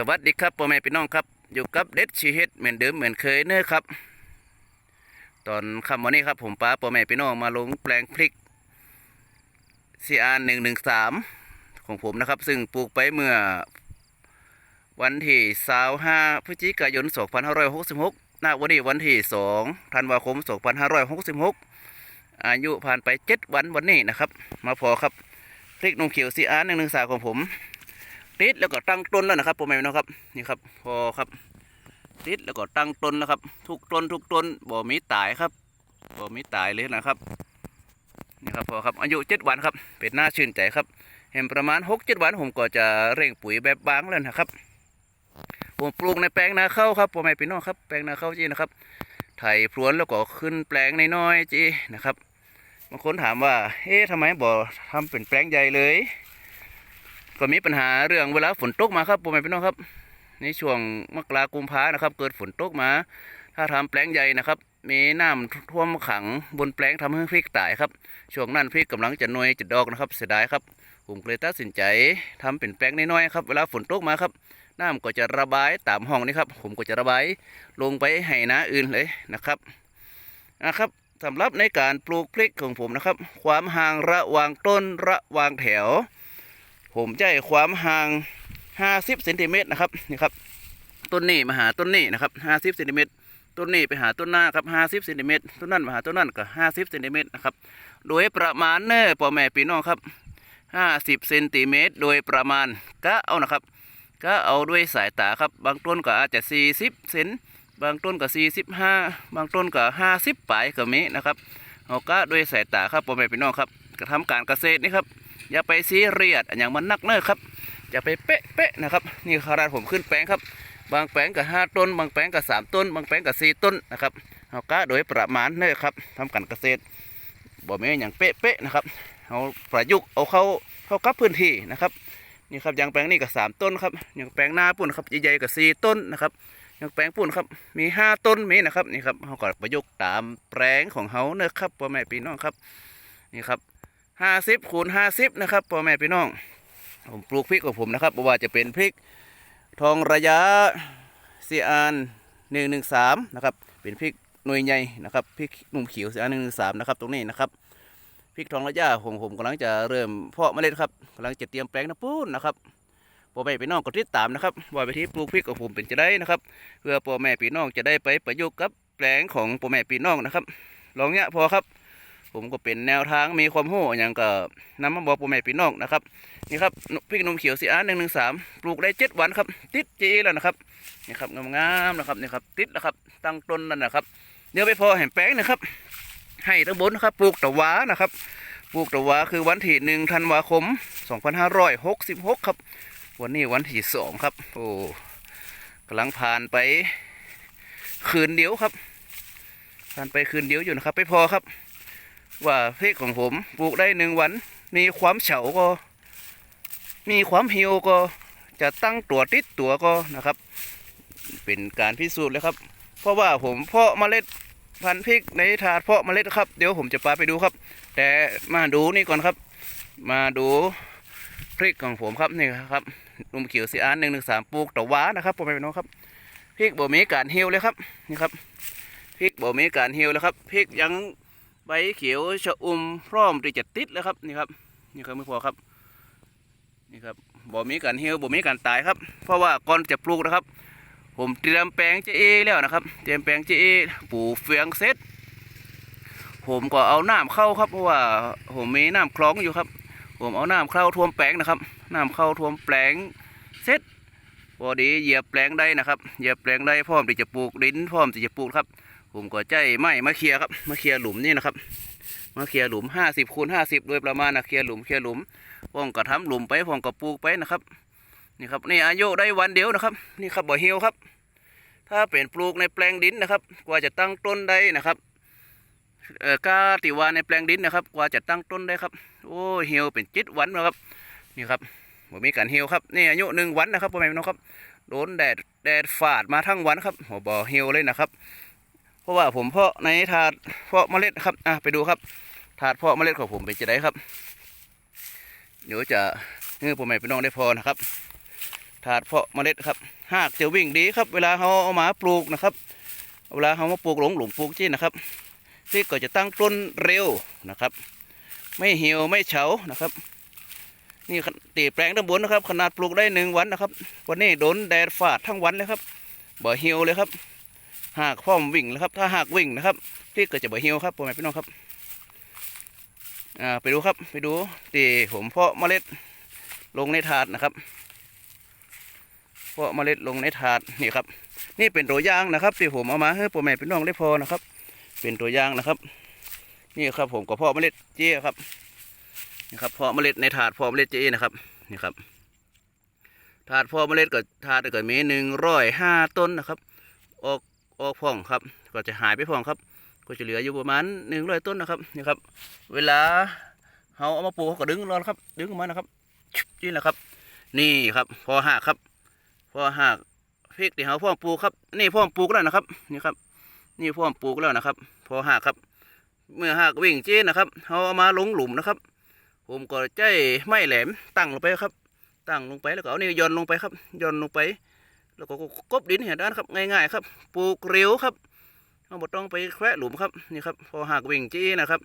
สวัสดีครับพ่อแม่พี่น้องครับ อยู่กับเด็ดชีเฮ็ดเหมือนเดิมเหมือนเคยเนอะครับ ตอนค่ำวันนี้ครับผมป้าพ่อแม่พี่น้องมาลงแปลงพริกซีอาร์หนึ่งหนึ่งสามของผมนะครับ ซึ่งปลูกไปเมื่อ วันที่สาวห้าพฤศจิกายนสองพันห้าร้อยหกสิบหกณวันนี้วันที่สองธันวาคมสองพันห้าร้อยหกสิบหกอายุผ่านไปเจ็ดวันวันนี้นะครับ มาพอครับพริกนมเขียวซีอาร์หนึ่งหนึ่งสามของผม ติดแล้วก็ตั้งต้นแล้วนะครับพ่อแม่น้องครับนี่ครับพอครับติดแล้วก็ตั้งต้นแล้วครับ ทุกต้นทุกต้นบ่มีตายครับบ่มีตายเลยนะครับนี่ครับพอครับอายุเจ็ดวันครับเป็นหน้าชื่นใจครับ เห็นประมาณหกเจ็ดวันผมก็จะเร่งปุ๋ยแบบบางแล้วนะครับผมปลูกในแปลงนาข้าวครับพ่อแม่พี่น้องครับแปลงนาข้าวจีนะครับไถพรวนแล้วก็ขึ้นแปลงน้อยๆจีนะครับบางคนถามว่าเอ๊ะทำไมบ่ทำเป็นแปลงใหญ่เลย ก็มีปัญหาเรื่องเวลาฝนตกมาครับพ่อแม่พี่น้องครับ ในช่วงมกรากุมภานะครับ เกิดฝนตกมา ถ้าทำแปลงใหญ่นะครับ มีน้ำท่วมขังบนแปลงทำให้พริกตายครับ ช่วงนั้นพริกกำลังจะน่วยจะดอกนะครับเสียดายครับ ผมเลยตัดสินใจทำเป็นแปลงน้อยๆครับ เวลาฝนตกมาครับน้ำก็จะระบายตามห้องนี้ครับ ผมก็จะระบายลงไปให้นาอื่นเลยนะครับนะครับสำหรับในการปลูกพริกของผมนะครับ ความห่างระหว่างต้นระหว่างแถว ผมจะให้ความห่าง 50เซนติเมตรนะครับนี่ครับ ต้นนี้มาหาต้นนี้นะครับ 50เซนติเมตรต้นนี้ไปหาต้นหน้าครับ 50เซนติเมตรต้นนั้นมาหาต้นนั้นก็ 50เซนติเมตรนะครับ โดยประมาณเน้อพ่อแม่พี่น้องครับ50เซนติเมตรโดยประมาณก็เอานะครับ ก็เอาด้วยสายตาครับ บางต้นก็อาจจะ 40เซนบางต้นก็ 45 บางต้นก็ 50ปลายก็มีนะครับเอาก็ด้วยสายตาครับพ่อแม่พี่น้องครับกระทำการเกษตรนี่ครับ อย่าไปซีเรียสอย่างมันนักเนอะครับอย่าไปเป๊ะเป๊ะนะครับ นี่ขนาดผมขึ้นแปลงครับ บางแปลงกับห้าต้น บางแปลงกับสามต้น บางแปลงกับสี่ต้นนะครับเอาก็โดยประมาณเนอะครับทำการเกษตรบ่แม่อย่างเป๊ะเป๊ะนะครับเอาประยุกต์เอาเข้าเข้ากับพื้นที่นะครับนี่ครับอย่างแปลงนี่กับสามต้นครับอย่างแปลงหน้าปุ่นครับใหญ่ๆกับสี่ต้นนะครับอย่างแปลงปุ่นครับมีห้าต้นมีนะครับนี่ครับเขาก็ประยุกต์ตามแปลงของเขาเนอะครับพ่อแม่พี่น้องครับนี่ครับ ห้าสิบคูณห้าสิบนะครับพ่อแม่พี่น้อง ผมปลูกพริกของผมนะครับว่าจะเป็นพริกทองระยะซีอานหนึ่งหนึ่งสามนะครับ เป็นพริกหน่วยใหญ่นะครับพริกหนุ่มเขียวซีอานหนึ่งหนึ่งสามนะครับ ตรงนี้นะครับพริกทองระยะของผมกำลังจะเริ่มเพาะเมล็ดครับกำลังจะเตรียมแปลงนะปูนนะครับพ่อแม่พี่น้องก็ติดตามนะครับว่าวิธีปลูกพริกของผมเป็นจะได้นะครับ เพื่อพ่อแม่พี่น้องจะได้ไปประยุกต์กับแปลงของพ่อแม่พี่น้องนะครับลองเนี้ยพอครับ ผมก็เป็นแนวทางมีความรู้อย่างก็นำมาบอกพ่แม่พี่น้องนะครับนี่ครับพริกนมเขียวสีอาหนึ่งหนึ่งสามปลูกได้เจ็ดวันครับ ติดจีแล้วนะครับนี่ครับงามๆนะครับนี่ครับติดแล้วครับตั้งต้นนั่นนะครับเดี๋ยวไปพอแห่งแป้งนะครับ ให้ทั้งบนนะครับปลูกตะวานะครับปลูกตะวาคือวันที่หนึ่งธันวาคมสองพันห้าร้อยหกสิบหกครับ วันนี้วันที่สองครับ โอ้กำลังผ่านไปคืนเดียวครับผ่านไปคืนเดียวอยู่นะครับ ไปพอครับ ว่าพริกของผมปลูกได้หนึ่งวัน มีความเฉาก็ มีความหี่ยวก็จะตั้งตัวติดตัวก็นะครับ เป็นการพิสูจน์เลยครับ เพราะว่าผมเพาะเมล็ดพันธุ์พริกในถาดเพาะเมล็ดครับ เดี๋ยวผมจะพาไปดูครับ แต่มาดูนี่ก่อนครับ มาดูพริกของผมครับนี่ครับนุ่มเขียวสีอันหนึ่งหนึ่งสามปลูกตะวานะครับผมไปน้องครับพริกบ่มีการเหี่ยวเลยครับนี่ครับพริกบ่มีการเหี่ยวเลยครับพริกยัง ใบเขียวชะอุ่มพร้อมที่จะติดแล้วครับนี่ครับนี่ครับไม่พอครับนี่ครับบ่มีการเหี่ยวบ่มีการตายครับ เพราะว่าก่อนจะปลูกนะครับ ผมเตรียมแปลงเจเอแล้วนะครับเตรียมแปลงเจเอปลูกเฟืองเสร็จผมก็เอาน้ำเข้าครับเพราะว่าผมมีน้ำคลองอยู่ครับ ผมเอาน้ำเข้าท่วมแปลงนะครับน้ำเข้าท่วมแปลงเสร็จพอดีเหยียบแปลงได้นะครับเหยียบแปลงได้พร้อมที่จะปลูกดินพร้อมที่จะปลูกครับ ผมก็ใจไม้มาเคลียครับ มาเคลียหลุมนี่นะครับ มาเคลียหลุมห้าสิบคูณห้าสิบโดยประมาณนะเคลียหลุมเคลียหลุมพ่องก็ทำหลุมไปพ่องก็ปลูกไปนะครับ นี่ครับนี่อายุได้วันเดียวนะครับ นี่ครับบ่อเหี่ยวครับ ถ้าเป็นปลูกในแปลงดินนะครับ กว่าจะตั้งต้นได้นะครับเอ่อกาติวาในแปลงดินนะครับ กว่าจะตั้งต้นได้ครับ โอ้เหี่ยวเป็นจิตวันนะครับ นี่ครับบ่มีการเหี่ยวครับนี่อายุหนึ่งวันนะครับพ่อแม่พี่น้องครับโดนแดดแดดฝาดมาทั้งวันครับหัวบ่อเหี่ยวเลยนะครับ ราะว่าผมเพาะในถาดเพาะเมล็ดครับอะไปดูครับถาดเพาะเมล็ดของผมเป็นจะได้ครับ เดี๋ยวจะให้พ่อแม่พี่น้องได้พอนะครับ ถาดเพาะเมล็ดครับ หากจะวิ่งดีครับ เวลาเขาเอามาปลูกนะครับ เวลาเขามาปลูกหลงหลุมปลูกจี้นะครับพริกก็จะตั้งต้นเร็วนะครับ ไม่เหี่ยวไม่เฉานะครับ นี่ตีแปลงด้านบนนะครับ ขนาดปลูกได้หนึ่งวันนะครับ วันนี้โดนแดดฝาดทั้งวันเลยครับบ่เหี่ยวเลยครับ หากพ่อมวิ่งนะครับ ถ้าหากวิ่งนะครับพริกก็จะบ่เหี่ยวครับพ่แม่พี่น้องครับอ่าไปดูครับไปดูตีผมเพาะเมล็ดลงในถาดนะครับ เพาะเมล็ดลงในถาดนี่ครับ นี่เป็นตัวอย่างนะครับที่ผมเอามาให้พ่อแม่พี่น้องได้พอนะครับ เป็นตัวอย่างนะครับ นี่ครับ ผมก็เพาะเมล็ดเจี้ครับนี่ครับเพาะเมล็ดในถาดเพาะเมล็ดเจี้นะครับนี่ครับ ถาดเพาะเมล็ดก็ถาดเก็มีหนึ่งร้อยห้าต้นนะครับ ออก ออกพ่องครับ ก็จะหายไปพ่องครับ ก็จะเหลืออยู่ประมาณหนึ่งร้อยต้นนะครับนี่ครับ เวลาเขาเอามาปลูกเขาก็ดึงรอนครับ ดึงออกมานะครับนี่แหละครับ นี่ครับ พอหักครับ พอหักพริกที่เขาพ่อมปลูกครับ นี่พ่อมปลูกแล้วนะครับ นี่ครับ นี่พ่อมปลูกแล้วนะครับ พอหักครับ เมื่อหักวิ่งเจี้นะครับเขาเอามาลงหลุมนะครับ ผมก็ใจไม้แหลมตั้งลงไปครับ ตั้งลงไปแล้วก็เอานี่ย่อนลงไปครับย่อนลงไป แล้วก็กบดินเห็นด้านครับง่ายๆครับปลูกเร็วครับเราบต้องไปแควะหลุมครับนี่ครับพอหักวิ่งจี้นะครับ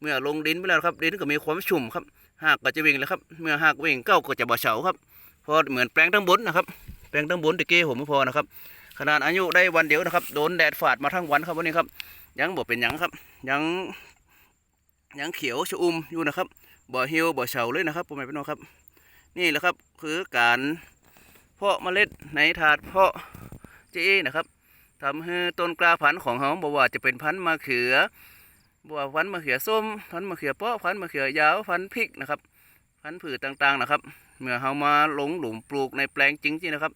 เมื่อลงดินไปแล้วครับดินก็มีความชุ่มครับหากก็จะวิ่งแล้วครับ เมื่อหากวิ่งเก้าก็จะบ่เฉาครับพอเหมือนแปลงทั้งบนนะครับแปลงทั้งบนตะเกียผมไม่พอนะครับขนาดอายุได้วันเดียวนะครับโดนแดดฝาดมาทั้งวันครับวันนี้ครับยังบ่เป็นยังครับ ยังยังเขียวชอุ่มอยู่นะครับบ่เหี่ยวบ่เฉาเลยนะครับพ่อแม่พี่น้องครับ นี่แหละครับคือการ เพาะเมล็ดในถาดเพาะเจนะครับทำให้ต้นกล้าพันธุ์ของเขาบอกว่าจะเป็นพันธุ์มะเขือบอกว่าพันธุ์มะเขือส้มพันธุ์มะเขือเปาะพันธุ์มะเขือยาวพันธุ์พริกนะครับ พันธุ์ผืชต่างๆนะครับ เมื่อเขามาลงหลุมปลูกในแปลงจริงๆนะครับ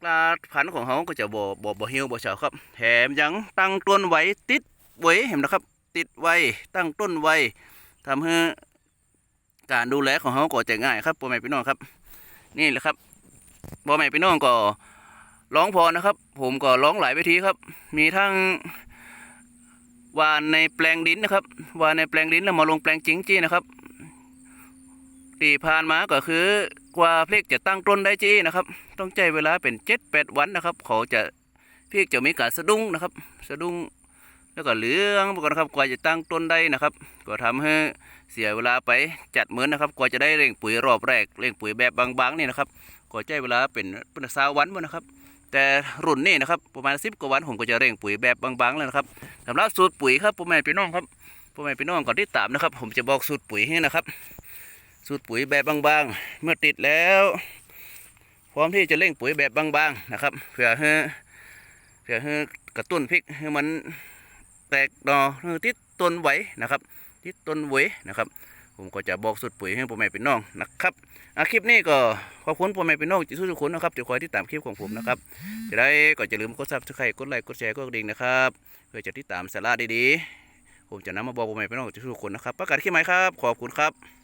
กล้าพันธุ์ของเขาก็จะบ่บ่บ่เหี่ยวบ่เฉาครับแถมยังตั้งต้นไว้ติดไว้เห็นนะครับ ติดไว้ตั้งต้นไว้ทำให้การดูแลของเขาก็จะง่ายครับพ่อแม่พี่น้องครับ นี่แหละครับ พ่อแม่พี่น้องก็ร้องพอนะครับ ผมก็ร้องหลายวิธีครับ มีทั้งวานในแปลงดินนะครับวานในแปลงดินแล้วมาลงแปลงจริงจี้นะครับที่ผ่านมาก็คือกว่าเพลกจะตั้งต้นได้จี้นะครับ ต้องใจเวลาเป็นเจ็ดแปดวันนะครับเขาจะเพลกจะมีการสะดุ้งนะครับ สะดุ้งแล้วก็เหลืองปกนะครับกว่าจะตั้งต้นได้นะครับ ก็ทำให้เสียเวลาไปจัดเหมือนนะครับ กว่าจะได้เร่งปุ๋ยรอบแรกเร่งปุ๋ยแบบบางๆนี่นะครับ ก็ใช้เวลาเป็นเป็นสาววันหมดนะครับ แต่รุ่นนี้นะครับประมาณสิบกว่าวันผมก็จะเร่งปุ๋ยแบบบางๆแล้วนะครับสำหรับสูตรปุ๋ยครับพ่อแม่พี่น้องครับพ่อแม่พี่น้องก่อนที่ตามนะครับ ผมจะบอกสูตรปุ๋ยให้นะครับ สูตรปุ๋ยแบบบางๆ เมื่อติดแล้วพร้อมที่จะเร่งปุ๋ยแบบบางๆนะครับเพื่อให้เพื่อให้กระตุ้นพริกให้มันแตกหนอให้ติดต้นไหวนะครับ ติดต้นไหวนะครับ ผมก็จะบอกสูตรปุ๋ยให้พ่อแม่พี่น้องนะครับคลิปนี้ก็ขอบคุณพ่อแม่พี่น้องที่ทุกคนนะครับที่คอยที่ตามคลิปของผมนะครับจะได้ก็จะลืมกดซับสไครต์กดไลค์กดแชร์กดกระดิ่งนะครับเพื่อจะติดตามสาระดีๆผมจะนำมาบอกพ่อแม่พี่น้องทุกคนนะครับประกาศขึ้นไหมครับ ขอบคุณครับ